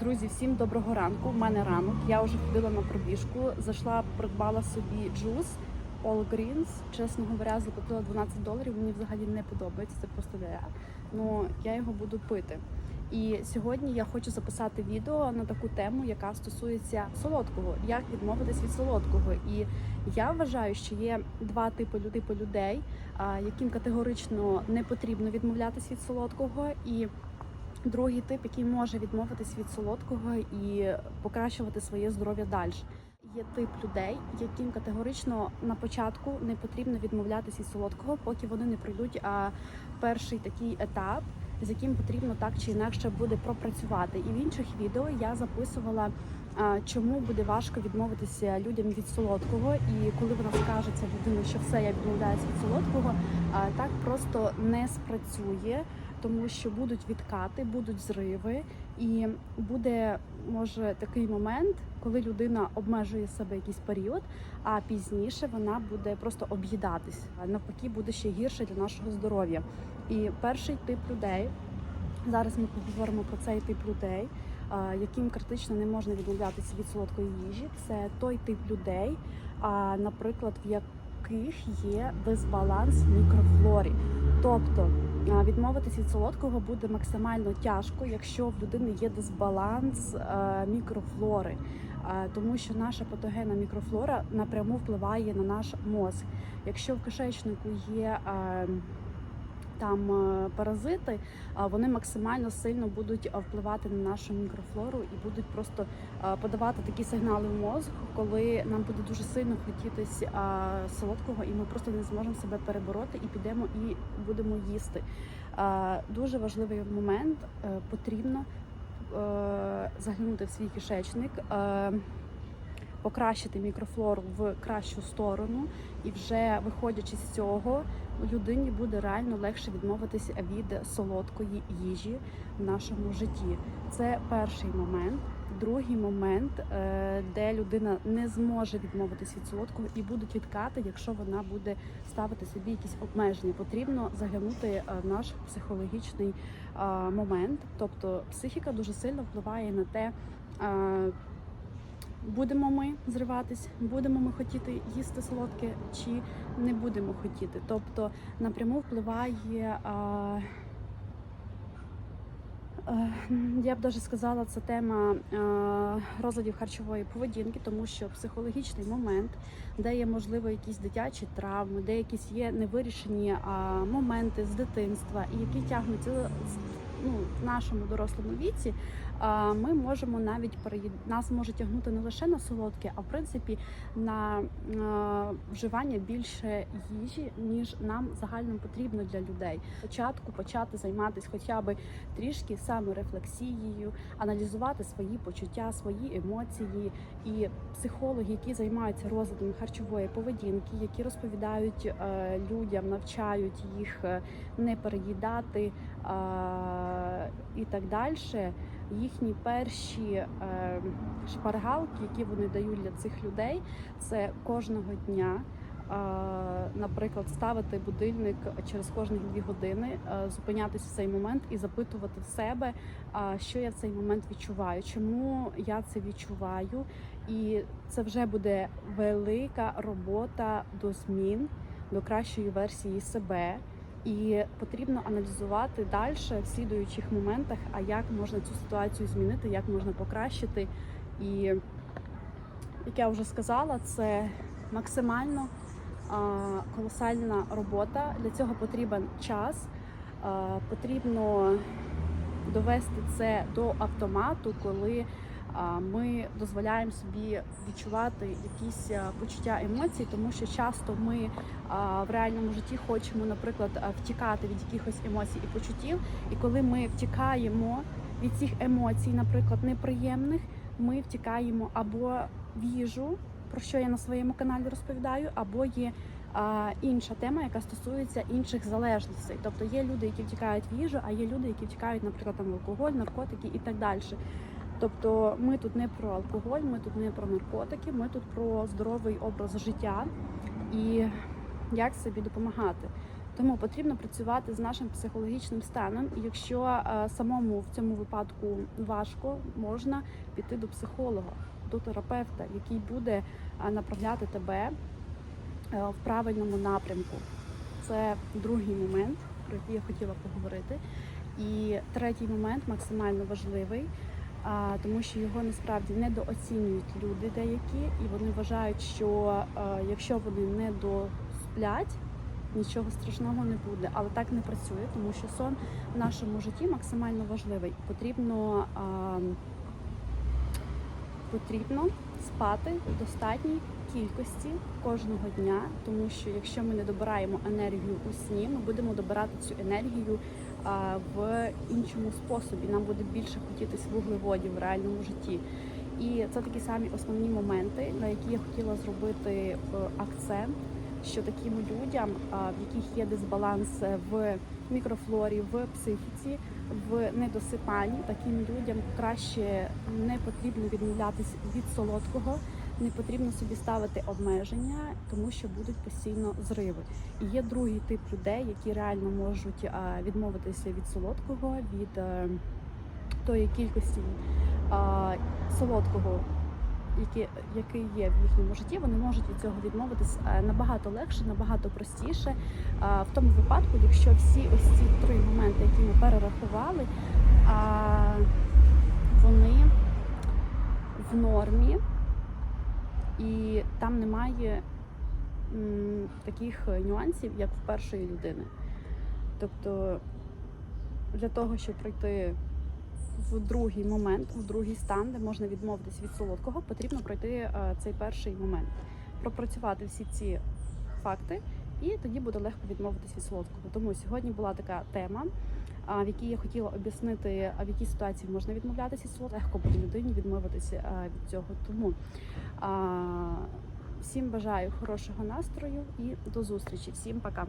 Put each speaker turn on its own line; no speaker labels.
Друзі, всім доброго ранку. У мене ранок. Я вже ходила на пробіжку. Зайшла, придбала собі джус All Greens. Чесно говоря, заплатила 12 доларів. Мені взагалі не подобається. Це просто ля. Ну я його буду пити. І сьогодні я хочу записати відео на таку тему, яка стосується солодкого, як відмовитись від солодкого. І я вважаю, що є два типи типу людей, яким категорично не потрібно відмовлятись від солодкого, і другий тип, який може відмовитись від солодкого і покращувати своє здоров'я далі. Є тип людей, яким категорично на початку не потрібно відмовлятися від солодкого, поки вони не пройдуть а, перший такий етап, з яким потрібно так чи інакше буде пропрацювати. І в інших відео я записувала, чому буде важко відмовитися людям від солодкого. І коли вона скаже ця людина, що все я відмовляюся від солодкого, а, так просто не спрацює тому що будуть відкати, будуть зриви, і буде може такий момент, коли людина обмежує себе якийсь період, а пізніше вона буде просто об'їдатись. Навпаки, буде ще гірше для нашого здоров'я. І перший тип людей зараз ми поговоримо про цей тип людей. Яким критично не можна відмовлятися від солодкої їжі, це той тип людей, наприклад, в яких є дисбаланс мікрофлорі. Тобто відмовитись від солодкого буде максимально тяжко, якщо в людини є дисбаланс е, мікрофлори, тому що наша патогенна мікрофлора напряму впливає на наш мозг. Якщо в кишечнику є е, там е, паразити, вони максимально сильно будуть е, впливати на нашу мікрофлору і будуть просто е, подавати такі сигнали в мозок, коли нам буде дуже сильно хотітись солодкого, і ми просто не зможемо себе перебороти і підемо і будемо їсти. Дуже важливий момент потрібно заглянути в свій кишечник. Покращити мікрофлору в кращу сторону, і вже виходячи з цього, людині буде реально легше відмовитися від солодкої їжі в нашому житті. Це перший момент. Другий момент, е, де людина не зможе відмовитись від солодкого і будуть відкати, якщо вона буде ставити собі якісь обмеження. Потрібно заглянути е, в наш психологічний е, момент. Тобто психіка дуже сильно впливає на те. Будемо ми зриватись, будемо ми хотіти їсти солодке, чи не будемо хотіти. Тобто напряму впливає, а, е, я б даже сказала, це тема е, розладів харчової поведінки, тому що психологічний момент, де є можливо якісь дитячі травми, де якісь є невирішені а, моменти з дитинства, і які тягнуться ну, в нашому дорослому віці, ми можемо навіть переїд... нас може тягнути не лише на солодке, а в принципі на вживання більше їжі, ніж нам загально потрібно для людей. Спочатку почати займатися хоча б трішки саморефлексією, аналізувати свої почуття, свої емоції. І психологи, які займаються розладом харчової поведінки, які розповідають е, людям, навчають їх е, не переїдати і так далі. Їхні перші е, шпаргалки, які вони дають для цих людей, це кожного дня. Наприклад, ставити будильник через кожні дві години, е, зупинятися в цей момент і запитувати в себе, що я в цей момент відчуваю, чому я це відчуваю, і це вже буде велика робота до змін, до кращої версії себе. І потрібно аналізувати далі в слідуючих моментах, а як можна цю ситуацію змінити, як можна покращити. І як я вже сказала, це максимально колосальна робота. Для цього потрібен час, потрібно довести це до автомату, коли ми дозволяємо собі відчувати якісь почуття емоцій, тому що часто ми в реальному житті хочемо, наприклад, втікати від якихось емоцій і почуттів. І коли ми втікаємо від цих емоцій, наприклад, неприємних, ми втікаємо або в їжу, про що я на своєму каналі розповідаю, або є а, інша тема, яка стосується інших залежностей. Тобто є люди, які втікають в їжу, а є люди, які втікають, наприклад, там в алкоголь, наркотики і так далі. Тобто ми тут не про алкоголь, ми тут не про наркотики, ми тут про здоровий образ життя і як собі допомагати. Тому потрібно працювати з нашим психологічним станом. І якщо е, самому в цьому випадку важко, можна піти до психолога, до терапевта, який буде е, направляти тебе е, в правильному напрямку. Це другий момент, про який я хотіла поговорити. І третій момент максимально важливий, тому що його насправді недооцінюють люди деякі, і вони вважають, що а, якщо вони не досплять, нічого страшного не буде. Але так не працює, тому що сон в нашому житті максимально важливий. Потрібно, а, потрібно спати в достатній кількості кожного дня, тому що якщо ми не добираємо енергію у сні, ми будемо добирати цю енергію а, в іншому способі. Нам буде більше хотітись вуглеводів в реальному житті. І це такі самі основні моменти, на які я хотіла зробити е, акцент, що таким людям, в яких є дисбаланс в мікрофлорі, в психіці, в недосипанні, таким людям краще не потрібно відмовлятись від солодкого, не потрібно собі ставити обмеження, тому що будуть постійно зриви. І є другий тип людей, які реально можуть відмовитися від солодкого, від е, тої кількості солодкого, який, який є в їхньому житті, вони можуть від цього відмовитись е, набагато легше, набагато простіше. В тому випадку, якщо всі ось ці три моменти, які ми перерахували, вони в нормі, і там немає таких нюансів, як в першої людини. Тобто для того, щоб пройти в другий момент, в другий стан, де можна відмовитись від солодкого, потрібно пройти е, цей перший момент, пропрацювати всі ці факти, і тоді буде легко відмовитись від солодкого. Тому сьогодні була така тема, а, в якій я хотіла об'яснити, в якій ситуації можна відмовлятися від солодкого. Легко буде людині відмовитися е, від цього. Тому всім бажаю хорошого настрою і до зустрічі. Всім пока.